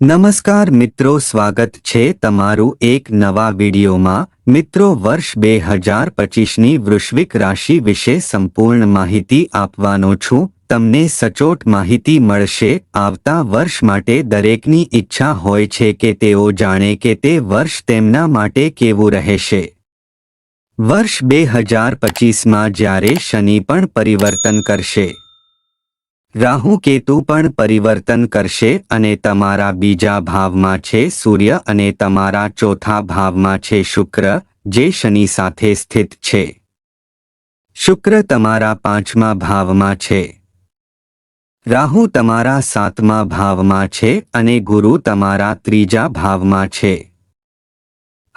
નમસ્કાર મિત્રો, સ્વાગત છે તમારું એક નવા વિડીયોમાં. મિત્રો, વર્ષ બે હજાર પચીસની વૃશ્વિક રાશિ વિશે સંપૂર્ણ માહિતી આપવાનો છું. તમને સચોટ માહિતી મળશે. આવતા વર્ષ માટે દરેકની ઈચ્છા હોય છે કે તેઓ જાણે કે તે વર્ષ તેમના માટે કેવું રહેશે. વર્ષ બે હજાર પચીસમાં જ્યારે શનિ પણ પરિવર્તન કરશે. રાહુ કેતુ પણ પરિવર્તન કરશે અને તમારા બીજા ભાવમાં છે સૂર્ય અને તમારા ચોથા ભાવમાં છે શુક્ર, જે શનિ સાથે સ્થિત છે. શુક્ર તમારા પાંચમા ભાવમાં છે. રાહુ તમારા સાતમા ભાવમાં છે અને ગુરુ તમારા ત્રીજા ભાવમાં છે.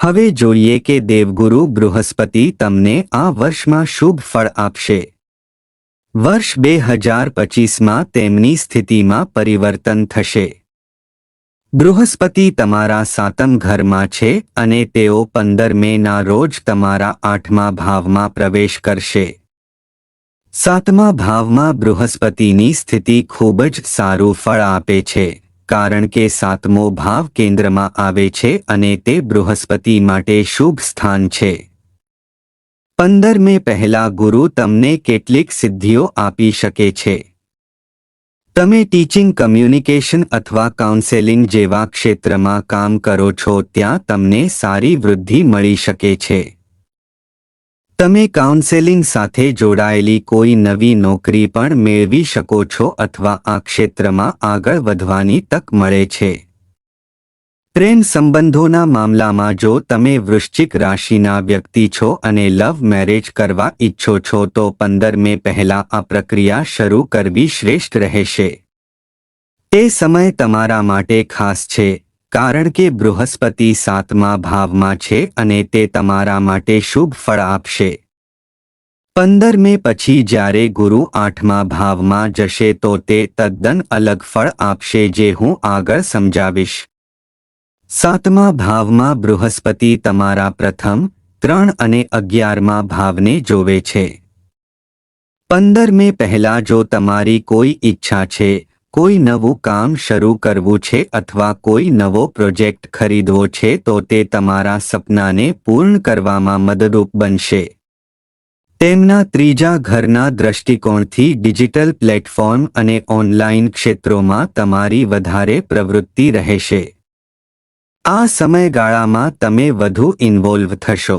હવે જોઈએ કે દેવગુરુ બૃહસ્પતિ તમને આ વર્ષમાં શુભ ફળ આપશે. વર્ષ બે હજાર પચીસમાં તેમની સ્થિતિમાં પરિવર્તન થશે. બૃહસ્પતિ તમારા સાતમ ઘરમાં છે અને તેઓ પંદર મેના રોજ તમારા આઠમા ભાવમાં પ્રવેશ કરશે. સાતમા ભાવમાં બૃહસ્પતિની સ્થિતિ ખૂબ જ સારું ફળ આપે છે, કારણ કે સાતમો ભાવ કેન્દ્રમાં આવે છે અને તે બૃહસ્પતિ માટે શુભ સ્થાન છે. પંદર મે પહેલા ગુરુ તમને કેટલીક સિદ્ધિઓ આપી શકે છે. તમે ટીચિંગ કમ્યુનિકેશન અથવા કાઉન્સેલિંગ જેવા ક્ષેત્રમાં કામ કરો છો ત્યાં તમને સારી વૃદ્ધિ મળી શકે છે. તમે કાઉન્સેલિંગ સાથે જોડાયેલી કોઈ નવી નોકરી પણ મેળવી શકો છો અથવા આ ક્ષેત્રમાં આગળ વધવાની તક મળે છે. પ્રેમ સંબંધોના મામલામાં જો તમે વૃશ્ચિક રાશિના વ્યક્તિ છો અને લવ મેરેજ કરવા ઈચ્છો છો, તો પંદર મે પહેલા આ પ્રક્રિયા શરૂ કરવી શ્રેષ્ઠ રહેશે. તે સમય તમારા માટે ખાસ છે, કારણ કે બૃહસ્પતિ સાતમા ભાવમાં છે અને તે તમારા માટે શુભ ફળ આપશે. પંદર મે પછી જ્યારે ગુરુ આઠમા ભાવમાં જશે, તો તે તદ્દન અલગ ફળ આપશે જે હું આગળ સમજાવીશ. સાતમા ભાવમાં બૃહસ્પતિ તમારા પ્રથમ, ત્રણ અને અગિયારમા ભાવને જોવે છે. પંદર મે પહેલા જો તમારી કોઈ ઈચ્છા છે, કોઈ નવું કામ શરૂ કરવું છે અથવા કોઈ નવો પ્રોજેક્ટ ખરીદવો છે તો તે તમારા સપનાને પૂર્ણ કરવામાં મદદરૂપ બનશે. તેમના ત્રીજા ઘરના દ્રષ્ટિકોણથી ડિજિટલ પ્લેટફોર્મ અને ઓનલાઇન ક્ષેત્રોમાં તમારી વધારે પ્રવૃત્તિ રહેશે. આ સમયગાળામાં તમે વધુ ઇન્વોલ્વ થશો.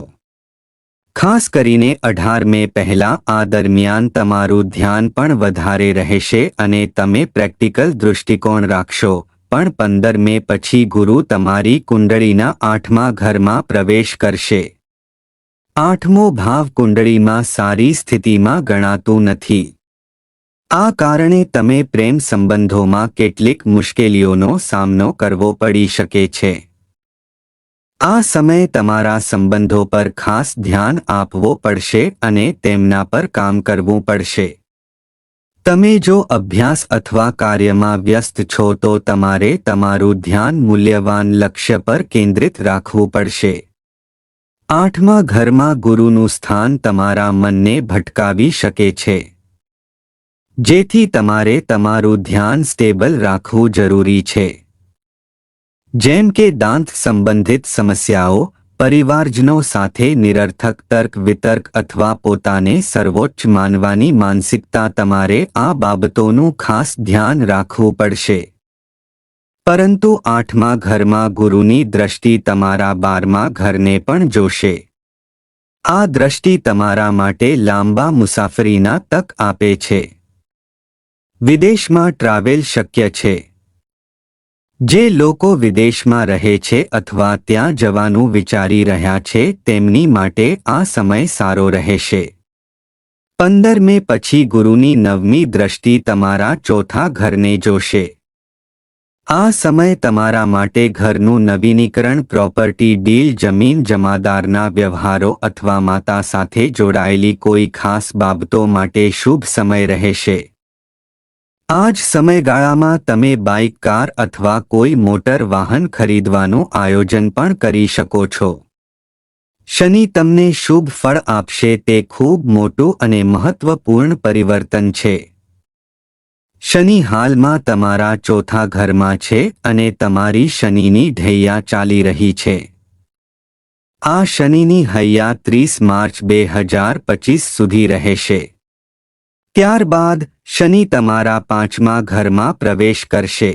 ખાસ કરીને અઢાર મે પહેલાં આ દરમિયાન તમારું ધ્યાન પણ વધારે રહેશે અને તમે પ્રેક્ટિકલ દૃષ્ટિકોણ રાખશો, પણ પંદર મે પછી ગુરુ તમારી કુંડળીના આઠમા ઘરમાં પ્રવેશ કરશે. આઠમો ભાવ કુંડળીમાં સારી સ્થિતિમાં ગણાતું નથી. આ કારણે તમે પ્રેમ સંબંધોમાં કેટલીક મુશ્કેલીઓનો સામનો કરવો પડી શકે છે. આ સમયે તમારા સંબંધો પર ખાસ ધ્યાન આપવો પડશે અને તેમના પર કામ કરવું પડશે. તમે જો અભ્યાસ અથવા કાર્યમાં વ્યસ્ત છો તો તમારે તમારું ધ્યાન મૂલ્યવાન લક્ષ્ય પર કેન્દ્રિત રાખવું પડશે. આઠમા ઘરમાં ગુરુનું સ્થાન તમારા મનને ભટકાવી શકે છે. જેથી તમારે તમારું ધ્યાન સ્ટેબલ રાખવું જરૂરી છે. જેમ કે દાંત સંબંધિત સમસ્યાઓ, પરિવારજનો સાથે નિરર્થક તર્ક વિતર્ક અથવા પોતાને સર્વોચ્ચ માનવાની માનસિકતા તમારે આ બાબતોનું ખાસ ધ્યાન રાખવું પડશે. પરંતુ આઠમા ઘરમાં ગુરુની દ્રષ્ટિ તમારા બારમા ઘરને પણ જોશે. આ દ્રષ્ટિ તમારા માટે લાંબા મુસાફરીના તક આપે છે. વિદેશમાં ટ્રાવેલ શક્ય છે. જે લોકો વિદેશમાં રહે છે અથવા ત્યાં જવાનું વિચારી રહ્યા છે, તેમની માટે આ સમય સારો રહેશે. પંદર મે પછી ગુરુની નવમી દ્રષ્ટિ તમારા ચોથા ઘરને જોશે. આ સમય તમારા માટે ઘરનું નવીનીકરણ, પ્રોપર્ટી ડીલ, જમીન જમાદારના વ્યવહારો અથવા માતા સાથે જોડાયેલી કોઈ ખાસ બાબતો માટે શુભ સમય રહેશે. આ જ સમયગાળામાં તમે બાઇક, કાર અથવા કોઈ મોટર વાહન ખરીદવાનું આયોજન પણ કરી શકો છો. શનિ તમને શુભ ફળ આપશે, તે ખૂબ મોટું અને મહત્વપૂર્ણ પરિવર્તન છે. શનિ હાલમાં તમારા ચોથા ઘરમાં છે અને તમારી શનિની ઢૈયા ચાલી રહી છે. આ શનિની હૈયા ત્રીસ માર્ચ બે હજાર પચીસ સુધી રહેશે. ત્યારબાદ શનિ તમારા પાંચમા ઘરમાં પ્રવેશ કરશે.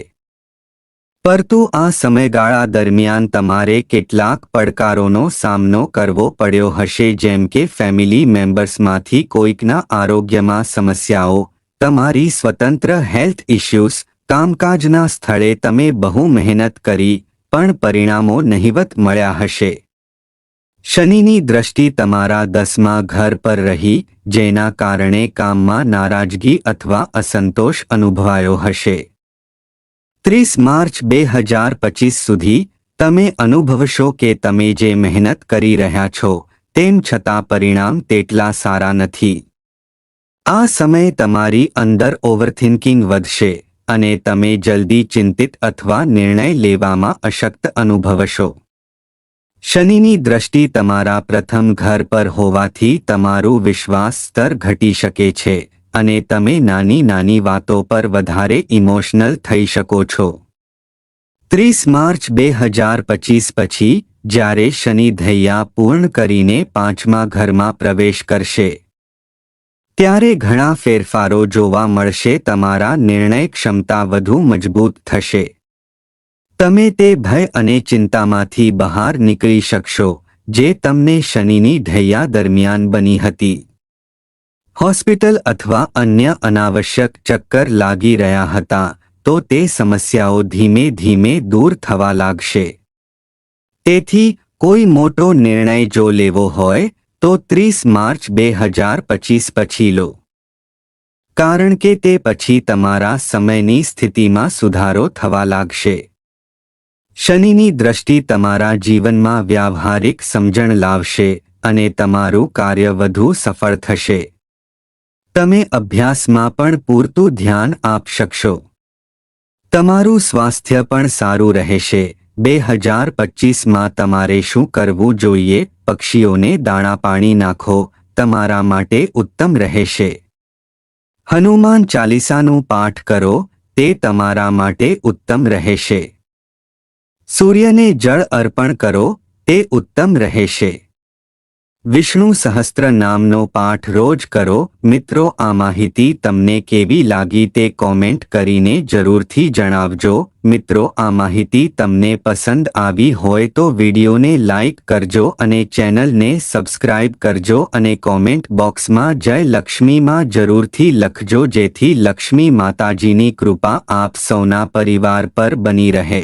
પરંતુ આ સમયગાળા દરમિયાન તમારે કેટલાક પડકારોનો સામનો કરવો પડ્યો હશે, જેમ કે ફેમિલી મેમ્બર્સમાંથી કોઈકના આરોગ્યમાં સમસ્યાઓ, તમારી સ્વતંત્ર હેલ્થ ઇશ્યુઝ, કામકાજના સ્થળે તમે બહુ મહેનત કરી, પણ પરિણામો નહિવત મળ્યા હશે. શનિની દ્રષ્ટિ તમારા દસમા ઘર પર રહી, જેના કારણે કામમાં નારાજગી અથવા અસંતોષ અનુભવાયો હશે. ત્રીસ માર્ચ બે હજાર પચીસ સુધી, તમે અનુભવશો કે તમે જે મહેનત કરી રહ્યા છો, તેમ છતાં પરિણામ તેટલા સારા નથી. આ સમયે તમારી અંદર ઓવરથિંકિંગ વધશે, અને તમે જલ્દી ચિંતિત અથવા નિર્ણય લેવામાં અશક્ત અનુભવશો. શનિની દ્રષ્ટિ તમારા પ્રથમ ઘર પર હોવાથી તમારું વિશ્વાસ સ્તર ઘટી શકે છે, અને તમે નાની નાની વાતો પર વધારે ઇમોશનલ થઈ શકો છો. ત્રીસ માર્ચ બે હજાર પચીસ પછી, જ્યારે શનિ ધૈયા પૂર્ણ કરીને પાંચમા ઘરમાં પ્રવેશ કરશે. ત્યારે ઘણા ફેરફારો જોવા મળશે, તમારા નિર્ણય ક્ષમતા વધુ મજબૂત થશે. તમે તે ભય અને ચિંતામાંથી બહાર નીકળી શકશો, જે તમને શનિની ઢૈયા દરમિયાન બની હતી. હોસ્પિટલ અથવા અન્ય અનાવશ્યક ચક્કર લાગી રહ્યા હતા, તો તે સમસ્યાઓ ધીમે ધીમે દૂર થવા લાગશે. તેથી, કોઈ મોટો નિર્ણય જો લેવો હોય, તો ત્રીસ માર્ચ બે હજાર પચીસ પછી લો. કારણ કે તે પછી તમારા સમયની સ્થિતિમાં સુધારો થવા લાગશે. શનિની દ્રષ્ટિ તમારા જીવનમાં વ્યાવહારિક સમજણ લાવશે અને તમારું કાર્ય વધુ સફળ થશે. તમે અભ્યાસમાં પણ પૂરતું ધ્યાન આપ શકશો. તમારું સ્વાસ્થ્ય પણ સારું રહેશે. બે હજાર પચીસમાં તમારે શું કરવું જોઈએ? પક્ષીઓને દાણા પાણી નાખો. તમારા માટે ઉત્તમ રહેશે. હનુમાન ચાલીસાનું પાઠ કરો. તે તમારા માટે ઉત્તમ રહેશે. સૂર્યને જળ અર્પણ કરો તે ઉત્તમ રહેશે. વિષ્ણુ સહસ્ત્ર નામનો પાઠ રોજ કરો, મિત્રો, આ માહિતી તમને કેવી લાગી તે કોમેન્ટ કરીને જરૂરથી જણાવજો. મિત્રો, આ માહિતી તમને પસંદ આવી હોય તો વિડીયોને લાઇક કરજો અને ચેનલને સબસ્ક્રાઇબ કરજો અને કોમેન્ટ બોક્સમાં જય લક્ષ્મીમાં જરૂરથી લખજો જેથી લક્ષ્મી માતાજીની કૃપા આપ સૌના પરિવાર પર બની રહે.